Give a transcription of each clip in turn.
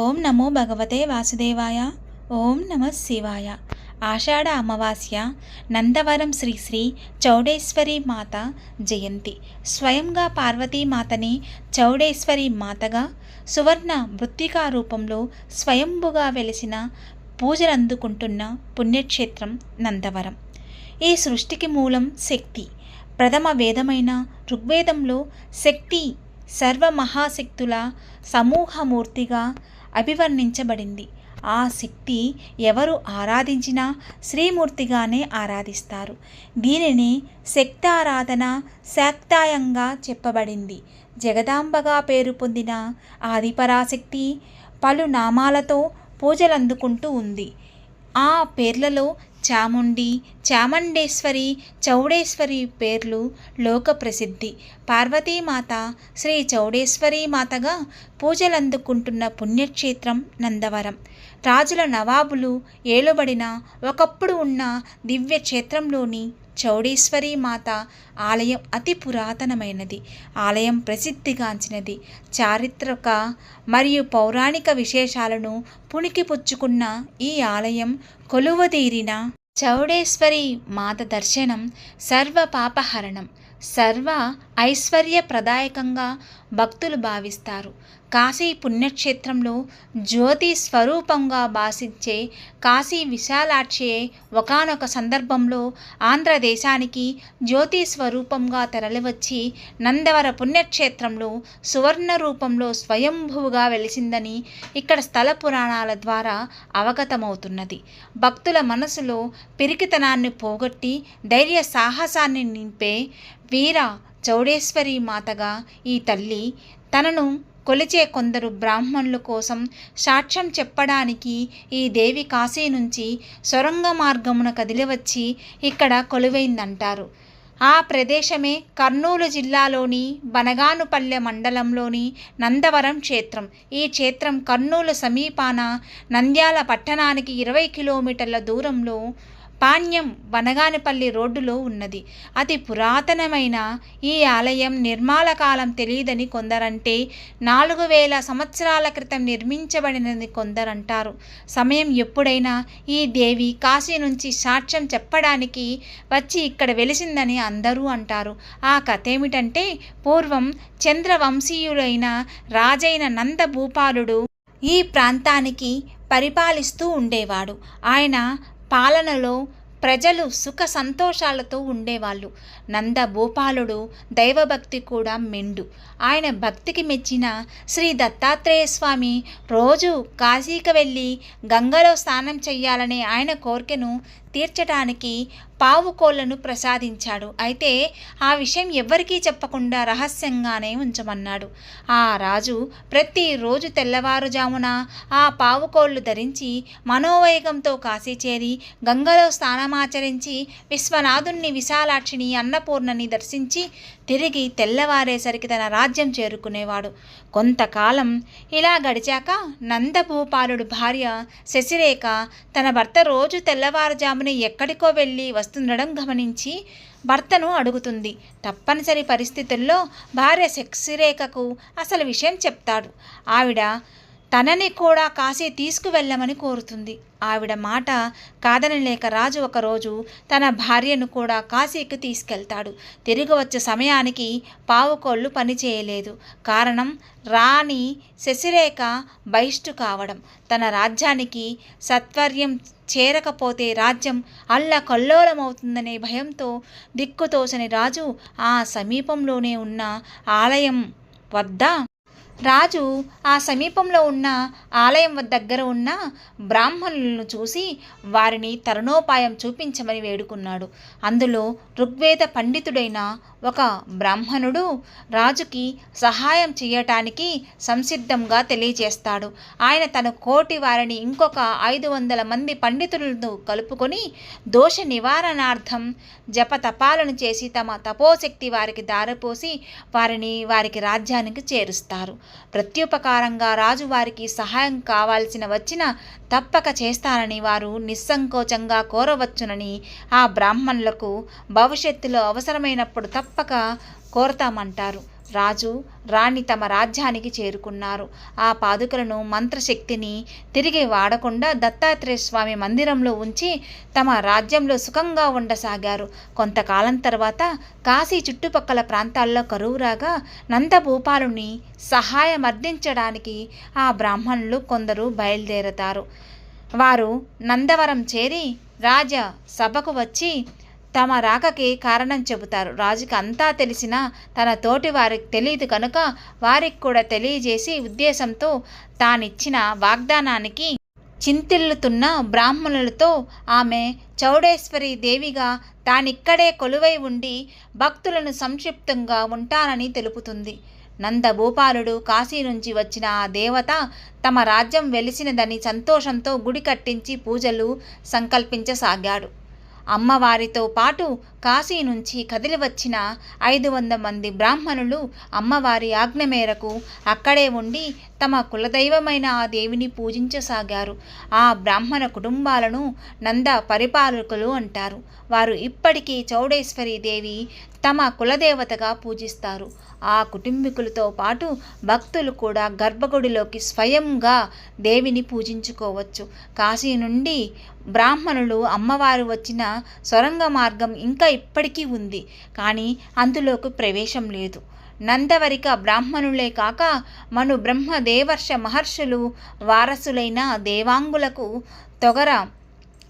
ఓం నమో భగవతే వాసుదేవాయ. ఓం నమ శివాయ. ఆషాఢ అమావాస్య నందవరం శ్రీ శ్రీ చౌడేశ్వరి మాత జయంతి. స్వయంగా పార్వతీమాతని చౌడేశ్వరి మాతగా సువర్ణ మృత్తికా రూపంలో స్వయంభుగా వెలిసిన పూజలు అందుకుంటున్న పుణ్యక్షేత్రం నందవరం. ఈ సృష్టికి మూలం శక్తి. ప్రథమ వేదమైన ఋగ్వేదంలో శక్తి సర్వ మహాశక్తుల సమూహమూర్తిగా అభివర్ణించబడింది. ఆ శక్తి ఎవరు ఆరాధించినా శ్రీమూర్తిగానే ఆరాధిస్తారు. దీనిని శక్తారాధన శాక్తాయంగా చెప్పబడింది. జగదాంబగా పేరు పొందిన ఆదిపరాశక్తి పలు నామాలతో పూజలందుకుంటూ ఉంది. ఆ పేర్లలో చాముండి చాముండేశ్వరి చౌడేశ్వరి పేర్లు లోక ప్రసిద్ధి. పార్వతీమాత శ్రీ చౌడేశ్వరి మాతగా పూజలందుకుంటున్న పుణ్యక్షేత్రం నందవరం. రాజుల నవాబులు ఏలుబడిన ఒకప్పుడు ఉన్న దివ్య క్షేత్రంలోని చౌడేశ్వరి మాత ఆలయం అతి పురాతనమైనది ఆలయం ప్రసిద్ధిగాంచినది. చారిత్రక మరియు పౌరాణిక విశేషాలను పుణికిపుచ్చుకున్న ఈ ఆలయం కొలువదీరిన చౌడేశ్వరి మాత దర్శనం సర్వ పాపహరణం సర్వ ఐశ్వర్యప్రదాయకంగా భక్తులు భావిస్తారు. కాశీ పుణ్యక్షేత్రంలో జ్యోతి స్వరూపంగా భాషించే కాశీ విశాలాక్షియే ఒకనొక సందర్భంలో ఆంధ్రదేశానికి జ్యోతి స్వరూపంగా తరలివచ్చి నందవర పుణ్యక్షేత్రంలో సువర్ణ రూపంలో స్వయంభువుగా వెలిసిందని ఇక్కడ స్థల పురాణాల ద్వారా అవగతమవుతున్నది. భక్తుల మనసులో పిరికితనాన్ని పోగొట్టి ధైర్య సాహసాన్ని నింపే వీర చౌడేశ్వరి మాతగా ఈ తల్లి తనను కొలిచే కొందరు బ్రాహ్మణుల కోసం సాక్ష్యం చెప్పడానికి ఈ దేవి కాశీ నుంచి సొరంగ మార్గమున కదిలివచ్చి ఇక్కడ కొలువైందంటారు. ఆ ప్రదేశమే కర్నూలు జిల్లాలోని బనగానుపల్లె మండలంలోని నందవరం క్షేత్రం. ఈ క్షేత్రం కర్నూలు సమీపాన నంద్యాల పట్టణానికి ఇరవై కిలోమీటర్ల దూరంలో పాణ్యం వనగానపల్లి రోడ్డులో ఉన్నది. అతి పురాతనమైన ఈ ఆలయం నిర్మాణ కాలం తెలియదని కొందరంటే నాలుగు వేల సంవత్సరాల క్రితం నిర్మించబడినది కొందరంటారు. సమయం ఎప్పుడైనా ఈ దేవి కాశీ నుంచి సాక్ష్యం చెప్పడానికి వచ్చి ఇక్కడ వెలిసిందని అందరూ అంటారు. ఆ కథ ఏమిటంటే పూర్వం చంద్రవంశీయులైన రాజైన నందభూపాలుడు ఈ ప్రాంతానికి పరిపాలిస్తూ ఉండేవాడు. ఆయన పాలనలో ప్రజలు సుఖ సంతోషాలతో ఉండేవాళ్ళు. నంద భూపాలుడు దైవభక్తి కూడా మెండు. ఆయన భక్తికి మెచ్చిన శ్రీ దత్తాత్రేయ స్వామి రోజు కాశీకి వెళ్ళి గంగలో స్నానం చేయాలనే ఆయన కోరికను తీర్చడానికి పావుకోళ్ళను ప్రసాదించాడు. అయితే ఆ విషయం ఎవ్వరికీ చెప్పకుండా రహస్యంగానే ఉంచమన్నాడు. ఆ రాజు ప్రతిరోజు తెల్లవారుజామున ఆ పావుకోళ్ళు ధరించి మనోవేగంతో కాశీ చేరి గంగలో స్నానమాచరించి విశ్వనాథుణ్ణి విశాలాక్షిని అన్నపూర్ణని దర్శించి తిరిగి తెల్లవారేసరికి తన రాజ్యం చేరుకునేవాడు. కొంతకాలం ఇలా గడిచాక నందభూపాలుడు భార్య శశిరేఖ తన భర్త రోజు తెల్లవారుజామున ఎక్కడికో వెళ్ళి వస్తుండడం గమనించి భర్తను అడుగుతుంది. తప్పనిసరి పరిస్థితుల్లో భార్య శక్తిరేఖకు అసలు విషయం చెప్తాడు. ఆవిడ తనని కూడా కాశీ తీసుకువెళ్ళమని కోరుతుంది. ఆవిడ మాట కాదనలేక రాజు ఒకరోజు తన భార్యను కూడా కాశీకి తీసుకెళ్తాడు. తిరిగి వచ్చే సమయానికి పావుకోళ్ళు పనిచేయలేదు కారణం రాణి శశిరేఖ బహిష్టు కావడం. తన రాజ్యానికి సత్వర్యం చేరకపోతే రాజ్యం అల్ల కల్లోలమవుతుందనే భయంతో దిక్కుతోచని రాజు ఆ సమీపంలోనే ఉన్న ఆలయం వద్ద రాజు ఆ సమీపంలో ఉన్న ఆలయం దగ్గర ఉన్న బ్రాహ్మణులను చూసి వారిని తరుణోపాయం చూపించమని వేడుకున్నాడు. అందులో ఋగ్వేద పండితుడైన ఒక బ్రాహ్మణుడు రాజుకి సహాయం చేయటానికి సంసిద్ధంగా తెలియజేస్తాడు. ఆయన తన కోటి వారిని ఇంకొక ఐదు వందల మంది పండితులను కలుపుకొని దోష నివారణార్థం జపతపాలను చేసి తమ తపోశక్తి వారికి దారిపోసి వారిని వారికి రాజ్యానికి చేరుస్తారు. ప్రత్యుపకారంగా రాజు వారికి సహాయం కావాల్సిన వచ్చిన తప్పక చేస్తానని వారు నిస్సంకోచంగా కోరవచ్చునని ఆ బ్రాహ్మణులకు భవిష్యత్తులో అవసరమైనప్పుడు తప్పక కోరతామంటారు. రాజు రాణి తమ రాజ్యానికి చేరుకున్నారు. ఆ పాదుకలను మంత్రశక్తిని తిరిగి వాడకుండా దత్తాత్రేయ స్వామి మందిరంలో ఉంచి తమ రాజ్యంలో సుఖంగా ఉండసాగారు. కొంతకాలం తర్వాత కాశీ చుట్టుపక్కల ప్రాంతాల్లో కరువు రాగా నందభూపాలుని సహాయం అర్థించడానికి ఆ బ్రాహ్మణులు కొందరు బయలుదేరతారు. వారు నందవరం చేరి రాజ సభకు వచ్చి తమ రాకకి కారణం చెబుతారు. రాజుకి అంతా తెలిసినా తన తోటి వారికి తెలియదు కనుక వారికి కూడా తెలియజేసి ఉద్దేశంతో తానిచ్చిన వాగ్దానానికి చింతిల్లుతున్న బ్రాహ్మణులతో ఆమె చౌడేశ్వరి దేవిగా తానిక్కడే కొలువై ఉండి భక్తులను సంక్షిప్తంగా ఉంటానని తెలుపుతుంది. నందభూపాలుడు కాశీ నుంచి వచ్చిన ఆ దేవత తమ రాజ్యం వెలిసినదని సంతోషంతో గుడి కట్టించి పూజలు సంకల్పించసాగాడు. అమ్మవారితో పాటు కాశీ నుంచి కదిలి వచ్చిన ఐదు వంద మంది బ్రాహ్మణులు అమ్మవారి ఆజ్ఞ మేరకు అక్కడే ఉండి తమ కులదైవమైన ఆ దేవిని పూజించసాగారు. ఆ బ్రాహ్మణ కుటుంబాలను నంద పరిపాలకులు అంటారు. వారు ఇప్పటికీ చౌడేశ్వరి దేవి తమ కులదేవతగా పూజిస్తారు. ఆ కుటుంబీకులతో పాటు భక్తులు కూడా గర్భగుడిలోకి స్వయంగా దేవిని పూజించుకోవచ్చు. కాశీ నుండి బ్రాహ్మణులు అమ్మవారు వచ్చిన సొరంగ మార్గం ఇంకా ఇప్పటికీ ఉంది. కానీ అందులోకి ప్రవేశం లేదు. నందవరిక బ్రాహ్మణులే కాక మను బ్రహ్మదేవర్ష మహర్షులు వారసులైన దేవాంగులకు తొగర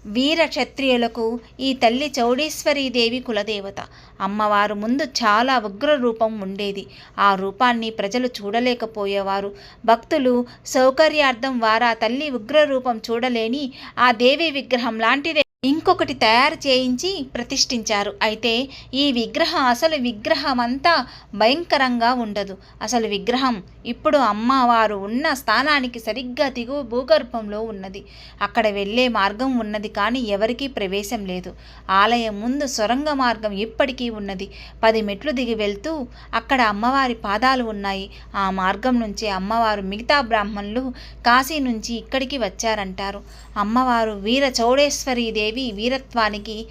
వీర క్షత్రియులకు ఈ తల్లి చౌడేశ్వరీదేవి కులదేవత. అమ్మవారు ముందు చాలా ఉగ్ర రూపం ఉండేది. ఆ రూపాన్ని ప్రజలు చూడలేకపోయేవారు. భక్తులు సౌకర్యార్థం వారా తల్లి ఉగ్ర రూపం చూడలేని ఆ దేవి విగ్రహం లాంటిదే ఇంకొకటి తయారు చేయించి ప్రతిష్ఠించారు. అయితే ఈ విగ్రహం అసలు విగ్రహం అంతా భయంకరంగా ఉండదు. అసలు విగ్రహం ఇప్పుడు అమ్మవారు ఉన్న స్థానానికి సరిగ్గా దిగువ భూగర్భంలో ఉన్నది. అక్కడ వెళ్ళే మార్గం ఉన్నది కానీ ఎవరికీ ప్రవేశం లేదు. ఆలయం ముందు సొరంగ మార్గం ఇప్పటికీ ఉన్నది. పది మెట్లు దిగి వెళ్తూ అక్కడ అమ్మవారి పాదాలు ఉన్నాయి. ఆ మార్గం నుంచి అమ్మవారు మిగతా బ్రాహ్మణులు కాశీ నుంచి ఇక్కడికి వచ్చారంటారు. అమ్మవారు వీర చౌడేశ్వరి దేవి వీరత్వానికి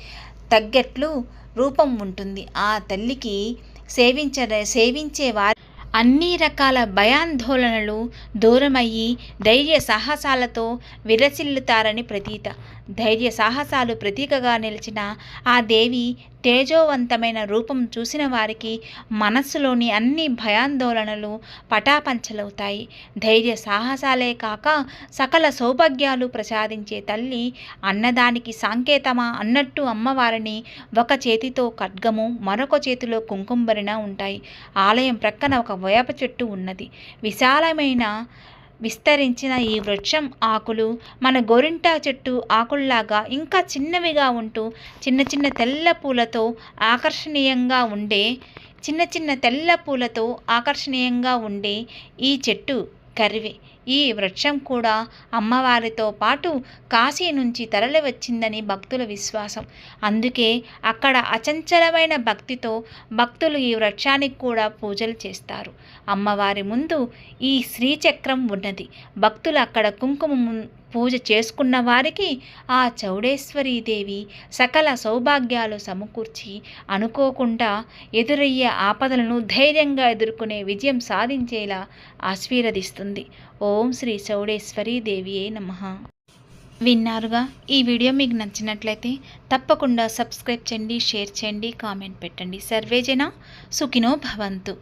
తగ్గట్లు రూపం ఉంటుంది. ఆ తల్లికి సేవించ సేవించే వారి అన్ని రకాల భయాందోళనలు దూరమయ్యి ధైర్య సాహసాలతో విరసిల్లుతారని ప్రతీత. ధైర్య సాహసాలు ప్రతీకగా నిలిచిన ఆ దేవి తేజోవంతమైన రూపం చూసిన వారికి మనస్సులోని అన్ని భయాందోళనలు పటాపంచలవుతాయి. ధైర్య సాహసాలే కాక సకల సౌభాగ్యాలు ప్రసాదించే తల్లి అన్నదానికి సాంకేతమా అన్నట్టు అమ్మవారిని ఒక చేతితో ఖడ్గము మరొక చేతిలో కుంకుమరిన ఉంటాయి. ఆలయం ప్రక్కన ఒక వేప చెట్టు ఉన్నది. విశాలమైన విస్తరించిన ఈ వృక్షం ఆకులు మన గోరింటా చెట్టు ఆకుల్లాగా ఇంకా చిన్నవిగా ఉంటూ చిన్న చిన్న తెల్ల పూలతో ఆకర్షణీయంగా ఉండే చిన్న చిన్న తెల్ల పూలతో ఆకర్షణీయంగా ఉండే ఈ చెట్టు కరివే. ఈ వృక్షం కూడా అమ్మవారితో పాటు కాశీ నుంచి తరలి వచ్చిందని భక్తుల విశ్వాసం. అందుకే అక్కడ అచంచలమైన భక్తితో భక్తులు ఈ వృక్షానికి కూడా పూజలు చేస్తారు. అమ్మవారి ముందు ఈ శ్రీచక్రం ఉన్నది. భక్తులు అక్కడ కుంకుమ పూజ చేసుకున్న వారికి ఆ చౌడేశ్వరీదేవి సకల సౌభాగ్యాలు సమకూర్చి అనుకోకుండా ఎదురయ్యే ఆపదలను ధైర్యంగా ఎదుర్కొనే విజయం సాధించేలా ఆశీర్వదిస్తుంది. ఓం శ్రీ చౌడేశ్వరీ దేవియే నమ. విన్నారుగా ఈ వీడియో మీకు నచ్చినట్లయితే తప్పకుండా సబ్స్క్రైబ్ చేయండి షేర్ చేయండి కామెంట్ పెట్టండి. సర్వేజన సుఖినో భవంతు.